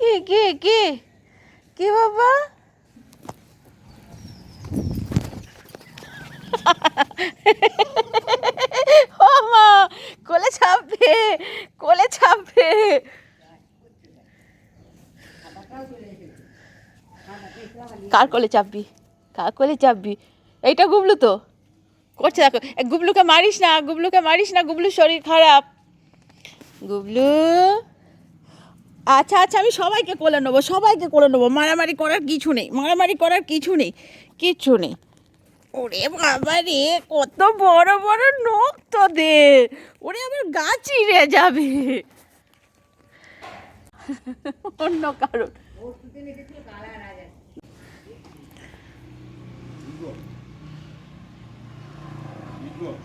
কি কি কি? কি বাবা? মা, কোলে চাপবে কোলে চাপবে কার কোলে চাপবি? কার কোলে চাপবি? এইটা গুবলু তো। করছে দেখো গুবলুকে মারিস না, গুবলুকে মারিস না, গুবলুর শরীর খারাপ। গুবলু? আচ্ছা আচ্ছা আমি সবাইকে কোলে নেব, সবাইকে কোলে নেব। মারামারি করার কিছু নেই, মারামারি করার কিছু নেই, কিচ্ছু নেই। ওরে বাবা রে, কত বড় বড় নখ তোদের। ওরে আবার গা চিড়ে যাবে। অন্য কারণ।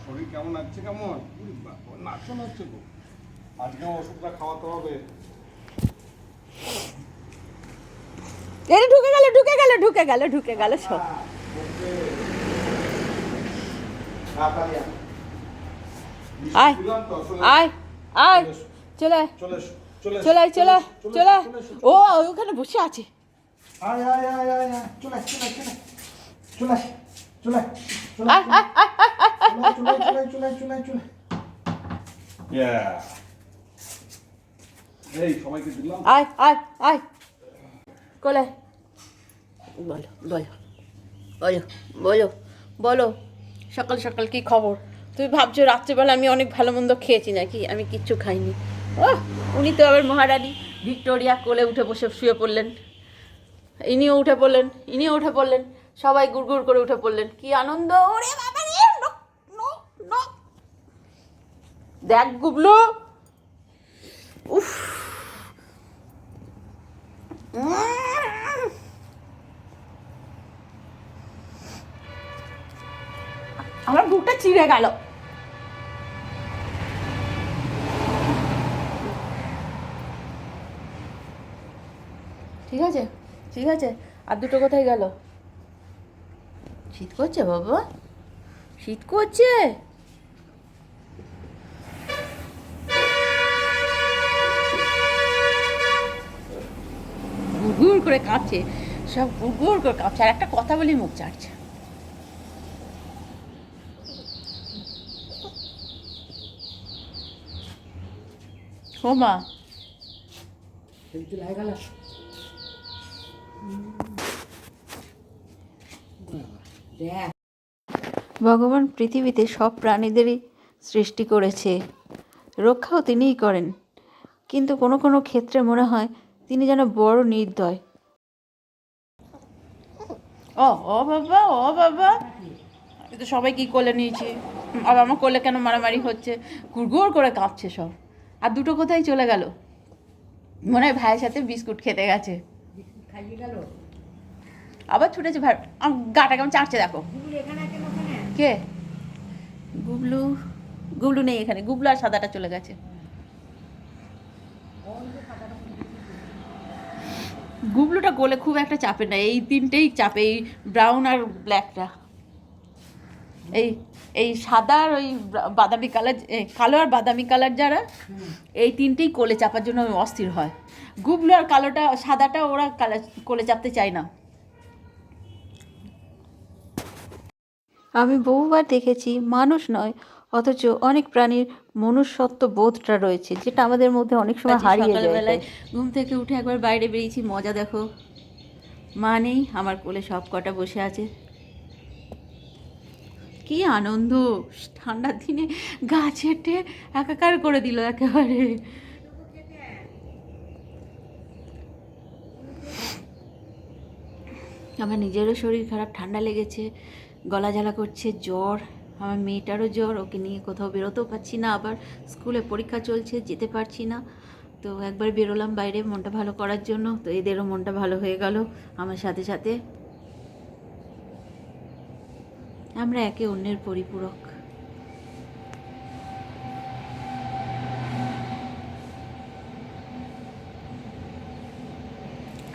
শরীর কেমন আছে কেমন? হচ্ছে গো আজকে ওষুধটা খাওয়াতে হবে। এই ঢুকে গেল ঢুকে গেল ঢুকে গেল ঢুকে গেল সব আয় চলে আয় আয় চলে আয়, চলে চলে চলে আয়, চলে আয়, চলে চলে আয়। এসো, চলে এসো, ও ওখানে বসে আছে আয় আয় আয় আয় আয় চলে আয় আয় আয়। কোলে। বলো বলো বলো বলো বলো। সকাল সকাল কি খবর? তুমি ভাবছ রাত্রেবেলা আমি অনেক ভালো মন্দ খেয়েছি নাকি? আমি কিচ্ছু খাইনি। ও উনি তো আবার মহারানী। ভিক্টোরিয়া কোলে উঠে বসে শুয়ে পড়লেন। ইনিও উঠে পড়লেন, ইনিও উঠে পড়লেন। সবাই গুড় গুড় করে উঠে পড়লেন। কি আনন্দ। ওরে বাবা রে। দেখ, গুবলু। উফ। আমার বুকটা চিড়ে গেল। ঠিক আছে? ঠিক আছে? আর দুটো কোথায় গেল? শীত করছে বাবা? শীত করছে? করে কাঁপছে সব গুড় করে কাঁপছে আর একটা কথা বলি মুখ চাটছে। ও মা। ভগবান পৃথিবীতে সব প্রাণীদেরই সৃষ্টি করেছে। রক্ষাও তিনিই করেন। কিন্তু কোনো কোনো ক্ষেত্রে মনে হয় তিনি যেন বড় নির্দয়। ও ও বাবা ও বাবা। তো সবাই কি কোলে নিয়েছি। আর আমার কোলে কেন মারামারি হচ্ছে? গুড়গুড় করে কাঁপছে সব। আর দুটো কোথায় চলে গেল? মনে হয় ভাইয়ের সাথে বিস্কুট খেতে গেছে। আবার ছুটেছে ভাই। গাটা কেমন চাটছে দেখো। কে? গুবলু। গুবলু নেই এখানে। গুবলু আর সাদাটা চলে গেছে। গুবলুটা গোলে খুব একটা চাপে না, এই তিনটেই চাপে, এই ব্রাউন আর ব্ল্যাকটা এই এই সাদা আর ওই বাদামি কালার কালো আর বাদামি কালার যারা, এই তিনটেই কোলে চাপার জন্য অস্থির হয়। গুবলু আর কালোটা, সাদাটা ওরা কালা চাপতে চায় না। আমি বহুবার দেখেছি, মানুষ নয় অথচ অনেক প্রাণীর মনুষ্যত্ব বোধটা রয়েছে যেটা আমাদের মধ্যে অনেক সময় হারিয়ে যায় সকালবেলায় ঘুম থেকে উঠে একবার বাইরে বেরিয়েছি মজা দেখো। মা নেই আমার কোলে সব কটা বসে আছে। কি আনন্দ! ঠান্ডার দিনে গাছ হেঁটে একাকার করে দিল একেবারে। আমার নিজেরও শরীর খারাপ ঠান্ডা লেগেছে গলা জ্বালা করছে জ্বর। আমার মেয়েটারও জ্বর, ওকে নিয়ে কোথাও বেরোতেও পারছি না, আবার স্কুলে পরীক্ষা চলছে, যেতে পারছি না। তো একবার বেরোলাম বাইরে মনটা ভালো করার জন্য, তো এদেরও মনটা ভালো হয়ে গেল আমার সাথে সাথে। আমরা একে অন্যের পরিপূরক।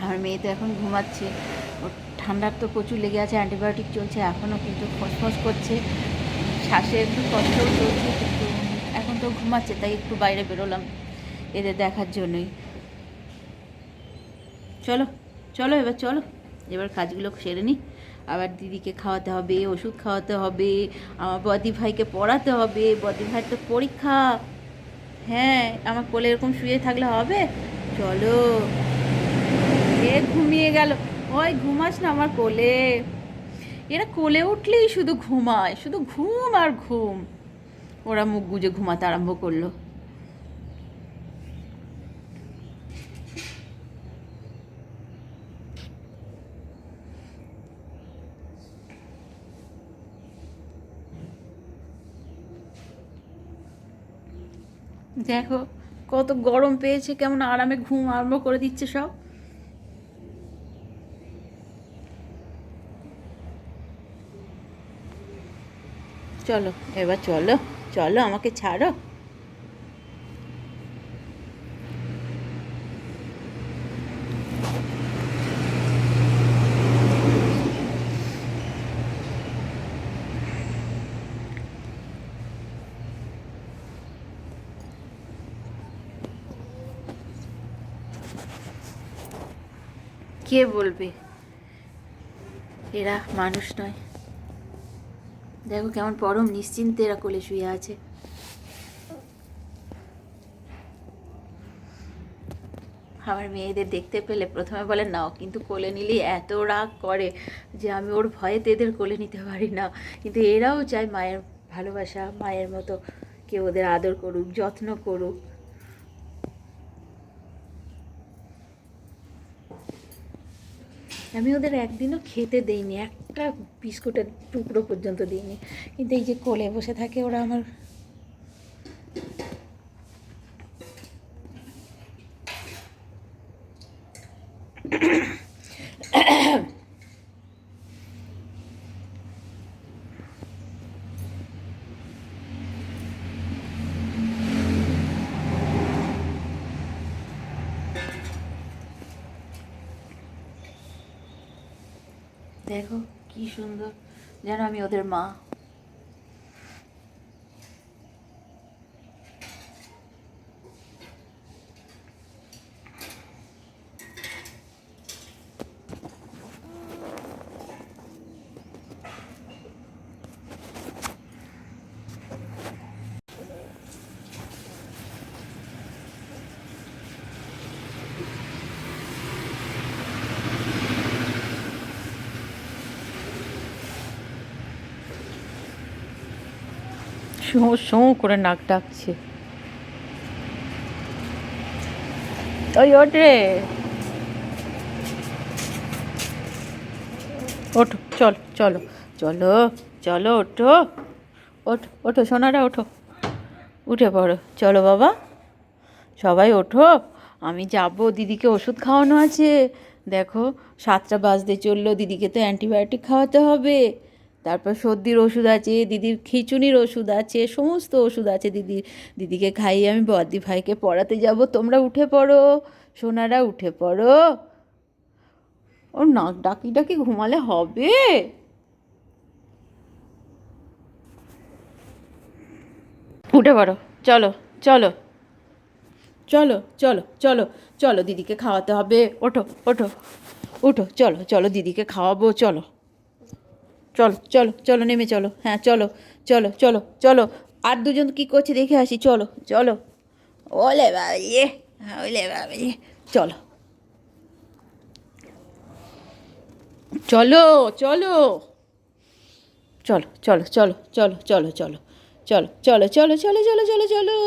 আমার মেয়ে তো এখন ঘুমাচ্ছে। ঠান্ডার তো প্রচুর লেগে আছে, অ্যান্টিবায়োটিক চলছে, এখনও কিন্তু ফসফস করছে। শ্বাসে একটু কষ্টও চলছে কিন্তু এখন তো ঘুমাচ্ছে, তাই একটু বাইরে বেরোলাম এদের দেখার জন্যই। চলো চলো এবার চলো, এবার কাজগুলো সেরে নিই আবার দিদিকে খাওয়াতে হবে, ওষুধ খাওয়াতে হবে, আমার বদি ভাইকে পড়াতে হবে, বদি ভাইয়ের তো পরীক্ষা। হ্যাঁ আমার কোলে এরকম শুয়ে থাকলে হবে? চলো। এ ঘুমিয়ে গেল। ওই ঘুমাস না আমার কোলে। এরা কোলে উঠলেই শুধু ঘুমায়, শুধু ঘুম আর ঘুম। ওরা মুখ গুজে ঘুমাতে আরম্ভ করল। দেখো, কত গরম পেয়েছে, কেমন আরামে ঘুম আরম্ভ করে দিচ্ছে সব। চলো এবার চলো চলো আমাকে ছাড়ো। কে বলবে? এরা মানুষ নয়। দেখো কেমন পরম নিশ্চিন্তে এরা কোলে শুয়ে আছে। আমার মেয়েদের দেখতে পেলে প্রথমে বলে, নাও, কিন্তু কোলে নিলেই এত রাগ করে যে আমি ওর ভয়েতে এদের কোলে নিতে পারি না। কিন্তু এরাও চায় মায়ের ভালোবাসা, মায়ের মতো কেউ ওদের আদর করুক, যত্ন করুক। আমি ওদের একদিনও খেতে দেইনি একটা বিস্কুটের টুকরো পর্যন্ত দিইনি। কিন্তু এই যে কোলে বসে থাকে ওরা আমার দেখো কি সুন্দর। যেন আমি ওদের মা। শোঁ শোঁ করে নাক ডাকছে। ওই ওঠ রে। ওঠো, চল, চলো চলো চলো, ওঠো। ওঠো ওঠো, সোনারা, ওঠো। উঠে পড়ো। চলো বাবা। সবাই ওঠো। আমি যাব, দিদিকে ওষুধ খাওয়ানো আছে। দেখো, সাতটা বাজতে চলল, দিদিকে তো অ্যান্টিবায়োটিক খাওয়াতে হবে। তারপর সর্দির ওষুধ আছে দিদির খিচুনির ওষুধ আছে সমস্ত ওষুধ আছে দিদি দিদিকে খাইয়ে আমি বদ্দি ভাইকে পড়াতে যাব তোমরা উঠে পড়ো সোনারা উঠে পড়ো। ওর নাক ডাকি ডাকি ঘুমালে হবে। উঠে পড়ো চলো চলো। চলো চলো চলো চলো দিদিকে খাওয়াতে হবে ওঠো ওঠো উঠো চলো চলো দিদিকে খাওয়াবো চলো। চলো চলো চলো নেমে চলো হ্যাঁ চলো চলো চলো চলো আর দুজন কি করছে দেখে আসি চলো চলো ওলে বাবা ওলে বাবা চলো চলো চলো চলো চলো চলো চলো চলো চলো চলো চলো চলো চলো চলো চলো চলো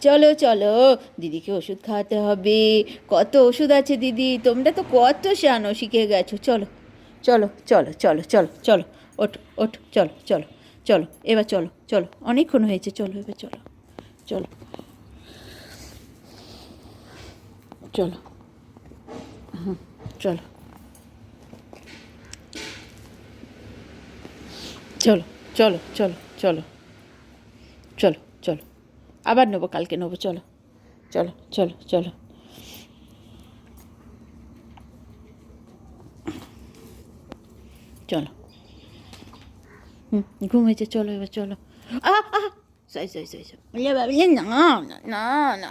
চলো চলো দিদিকে ওষুধ খাওয়াতে হবে কত ওষুধ আছে দিদি তোমরা তো কত শানো শিখে গেছো চলো চলো চলো চলো চলো চলো ওঠো ওঠ চলো চলো চলো এবার চলো চলো অনেকক্ষণ হয়েছে চলো এবার চলো চলো চলো হুম চলো চলো চলো চলো চলো চলো চলো আবার নেব কালকে নেব চলো চলো চলো চলো চলো হুম ঘুমিয়েছে চলো এবার চলো আহ আহ সাই সাই সাই সাই না না না